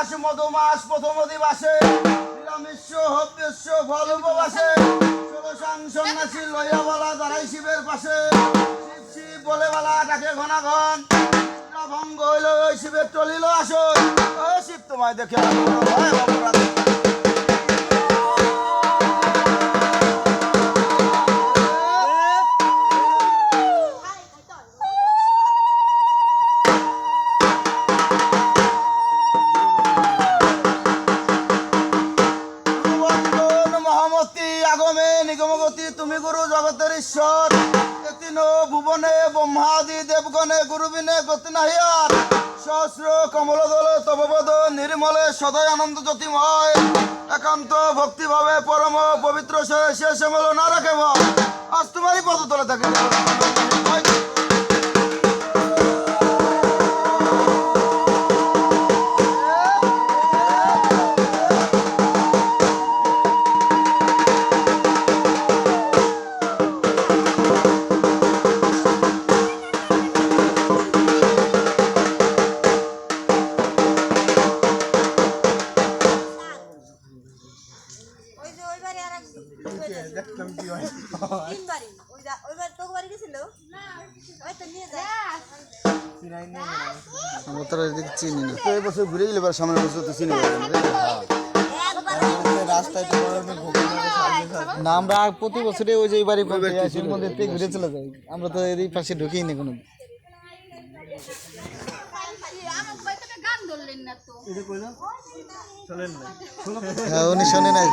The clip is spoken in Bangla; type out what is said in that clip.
মাস মধুমাস প্রথম দিবাসে নিরামিষ, হব্যস্য, ফল উপবাসে। সন্ন্যাসী লইয়া বলা দাঁড়াই শিবের পাশে। শিব শিব বলে বলা ডাকে ঘনা ঘন ভঙ্গ হইল, ওই শিবের টলিল আসো শিব তোমায় দেখে ভয় মহামতি নিগম নিগমগতি, তুমি গুরু জগতের ঈশ্বর। ভুবনে ব্রহ্মাদি দেবগণে গুরুবিনে গতি নাহিয়ার সহস্র কমল দল তববদ নির্মলে সদয় আনন্দ জ্যোতিময়। একান্ত ভক্তিভাবে পরম পবিত্র সে শেষ মেল না রাখে ভয়। আজ তোমারই পদ তলে থাকে। ওইবারে আর তিনবারই। ওই যা- ওইবার তোর বাড়ি গেছিল? ওই তো নিয়ে যায়। আমরা তো এদিকে চিনি না। এই বছর ঘুরে গেলে এবার সামনের বছর তো চিনি পারবেন না আমরা প্রতি বছরে ওই যে এই বাড়ি শিব মন্দির থেকে ঘুরে চলে যাই। আমরা তো এই পাশে ঢুকিই না কোনো উনি শোনে নাই।